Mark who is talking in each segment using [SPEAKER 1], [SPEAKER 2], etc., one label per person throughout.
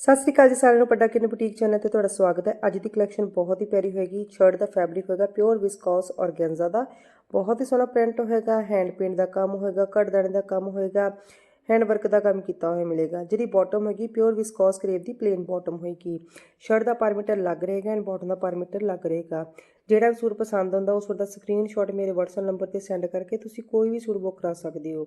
[SPEAKER 1] ਸਤਿ ਸ੍ਰੀ ਅਕਾਲ ਜੀ ਸਾਰਿਆਂ ਨੂੰ ਪੱਡਾ ਕਿਨ ਬੁਟੀਕ ਚੈਨਲ ਤੇ ਤੁਹਾਡਾ ਸਵਾਗਤ ਹੈ। ਅੱਜ ਦੀ ਕਲੈਕਸ਼ਨ ਬਹੁਤ ਹੀ ਪਿਆਰੀ ਹੋਏਗੀ ਸ਼ਰਟ ਦਾ ਫੈਬਰਿਕ ਹੋਏਗਾ ਪਿਓਰ ਵਿਸਕੌਸ ਔਰਗੈਂਜ਼ਾ ਦਾ। ਬਹੁਤ ਹੀ ਸੋਹਣਾ ਪ੍ਰਿੰਟ ਹੋਏਗਾ ਹੈਂਡ ਪੇਂਟ ਦਾ ਕੰਮ ਹੋਏਗਾ ਕੜਦਾਣੇ ਦਾ ਕੰਮ ਹੋਏਗਾ ਹੈਂਡ ਵਰਕ ਦਾ ਕੰਮ ਕੀਤਾ ਹੋਇਆ ਮਿਲੇਗਾ। ਜਿਹੜੀ ਬਾਟਮ ਹੋਏਗੀ ਪਿਓਰ ਵਿਸਕੋਸ ਕਰੇਪ ਦੀ ਪਲੇਨ ਬਾਟਮ ਹੋਏਗੀ। ਸ਼ਰਟ ਦਾ ਪਰਮੀਟਰ ਲੱਗ ਰਹੇਗਾ ਐਂਡ ਬਾਟਮ ਦਾ ਪਰਮੀਟਰ ਲੱਗ ਰਹੇਗਾ। ਜਿਹੜਾ ਵੀ ਸੂਟ ਪਸੰਦ ਆਉਂਦਾ ਉਸ ਸੂਟ ਦਾ ਸਕਰੀਨਸ਼ਾਟ ਮੇਰੇ WhatsApp ਨੰਬਰ ਤੇ ਸੈਂਡ ਕਰਕੇ ਤੁਸੀਂ ਕੋਈ ਵੀ ਸੂਟ ਬੁੱਕ ਕਰਾ ਸਕਦੇ ਹੋ।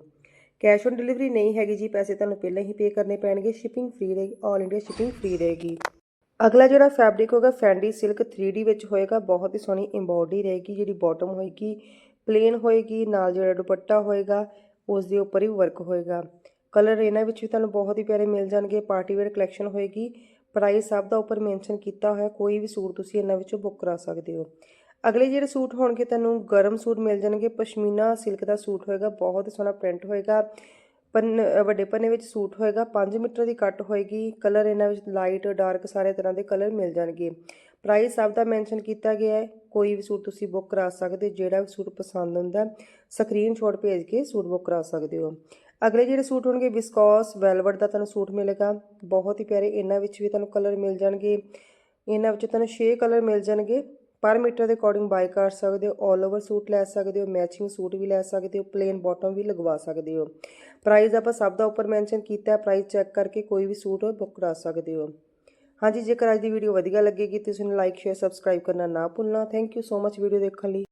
[SPEAKER 1] ਕੈਸ਼ ਔਨ ਡਿਲੀਵਰੀ ਨਹੀਂ ਹੈਗੀ ਜੀ, ਪੈਸੇ ਤੁਹਾਨੂੰ ਪਹਿਲਾਂ ਹੀ ਪੇ ਕਰਨੇ ਪੈਣਗੇ ਸ਼ਿਪਿੰਗ ਫ੍ਰੀ ਰਹੇਗੀ ਆਲ ਇੰਡੀਆ ਸ਼ਿਪਿੰਗ ਫ੍ਰੀ ਰਹੇਗੀ। ਅਗਲਾ ਜਿਹੜਾ ਫੈਬਰਿਕ ਹੋਗਾ ਫੈਂਡੀ ਸਿਲਕ 3D ਵਿੱਚ ਹੋਏਗਾ, ਬਹੁਤ ਹੀ ਸੋਹਣੀ ਐਮਬੋਡੀ ਰਹੇਗੀ, ਜਿਹੜੀ ਬਾਟਮ ਹੋਏਗੀ ਪਲੇਨ ਹੋਏਗੀ, ਨਾਲ ਜਿਹੜਾ ਦੁਪੱਟਾ ਹੋਏਗਾ ਉਸ ਦੇ ਉੱਪਰ ਹੀ ਵਰਕ ਹੋਏਗਾ। ਕਲਰ ਇਹਨਾਂ ਵਿੱਚ ਵੀ ਤੁਹਾਨੂੰ ਬਹੁਤ ਹੀ ਪਿਆਰੇ ਮਿਲ ਜਾਣਗੇ ਪਾਰਟੀ ਵੇਅਰ ਕਲੈਕਸ਼ਨ ਹੋਏਗੀ ਪ੍ਰਾਈਸ ਸਭ ਦਾ ਉੱਪਰ ਮੈਂਸ਼ਨ ਕੀਤਾ ਹੋਇਆ, ਕੋਈ ਵੀ ਸੂਟ ਤੁਸੀਂ ਇਹਨਾਂ ਵਿੱਚੋਂ ਬੁੱਕ ਕਰਾ ਸਕਦੇ ਹੋ। ਅਗਲੇ ਜਿਹੜੇ ਸੂਟ ਹੋਣਗੇ ਤੁਹਾਨੂੰ ਗਰਮ ਸੂਟ ਮਿਲ ਜਾਣਗੇ, ਪਸ਼ਮੀਨਾ ਸਿਲਕ ਦਾ ਸੂਟ ਹੋਏਗਾ, ਬਹੁਤ ਸੋਹਣਾ ਪ੍ਰਿੰਟ ਹੋਏਗਾ। ਪੰਨ ਵੱਡੇ ਪੰਨੇ ਵਿੱਚ ਸੂਟ ਹੋਏਗਾ 5 ਮੀਟਰ ਦੀ ਕੱਟ ਹੋਏਗੀ ਕਲਰ ਇਹਨਾਂ ਵਿੱਚ ਲਾਈਟ ਡਾਰਕ ਸਾਰੇ ਤਰ੍ਹਾਂ ਦੇ ਕਲਰ ਮਿਲ ਜਾਣਗੇ। ਪ੍ਰਾਈਸ ਸਭ ਦਾ ਮੈਂਸ਼ਨ ਕੀਤਾ ਗਿਆ ਹੈ, ਕੋਈ ਵੀ ਸੂਟ ਤੁਸੀਂ ਬੁੱਕ ਕਰਾ ਸਕਦੇ ਹੋ। ਜਿਹੜਾ ਵੀ ਸੂਟ ਪਸੰਦ ਹੁੰਦਾ ਸਕਰੀਨਸ਼ਾਟ ਭੇਜ ਕੇ ਸੂਟ ਬੁੱਕ ਕਰਾ ਸਕਦੇ ਹੋ। ਅਗਲੇ ਜਿਹੜੇ ਸੂਟ ਹੋਣਗੇ ਵਿਸਕੋਸ ਵੈਲਵਟ ਦਾ ਤੁਹਾਨੂੰ ਸੂਟ ਮਿਲੇਗਾ, ਬਹੁਤ ਹੀ ਪਿਆਰੇ, ਇਹਨਾਂ ਵਿੱਚ ਵੀ ਤੁਹਾਨੂੰ ਕਲਰ ਮਿਲ ਜਾਣਗੇ। ਇਹਨਾਂ ਵਿੱਚ ਤੁਹਾਨੂੰ 6 ਕਲਰ ਮਿਲ ਜਾਣਗੇ ਪਰ ਮੀਟਰ ਦੇ ਅਕੋਰਡਿੰਗ ਬਾਈ ਕਰ ਸਕਦੇ ਹੋ 올 ਓਵਰ ਸੂਟ ਲੈ ਸਕਦੇ ਹੋ ਮੈਚਿੰਗ ਸੂਟ ਵੀ ਲੈ ਸਕਦੇ ਹੋ ਪਲੇਨ ਬਾਟਮ ਵੀ ਲਗਵਾ ਸਕਦੇ ਹੋ। ਪ੍ਰਾਈਸ ਆਪਾਂ ਸਭ ਦਾ ਉੱਪਰ ਮੈਂਸ਼ਨ ਕੀਤਾ ਹੈ ਪ੍ਰਾਈਸ ਚੈੱਕ ਕਰਕੇ ਕੋਈ ਵੀ ਸੂਟ ਬੁੱਕ ਕਰਾ ਸਕਦੇ ਹੋ। ਹਾਂਜੀ, ਜੇਕਰ ਅੱਜ ਦੀ ਵੀਡੀਓ ਵਧੀਆ ਲੱਗੇਗੀ, ਤੁਸੀਂ ਲਾਈਕ ਸ਼ੇਅਰ ਸਬਸਕ੍ਰਾਈਬ ਕਰਨਾ ਨਾ ਭੁੱਲਣਾ। Thank you so much video ਦੇਖਣ ਲਈ।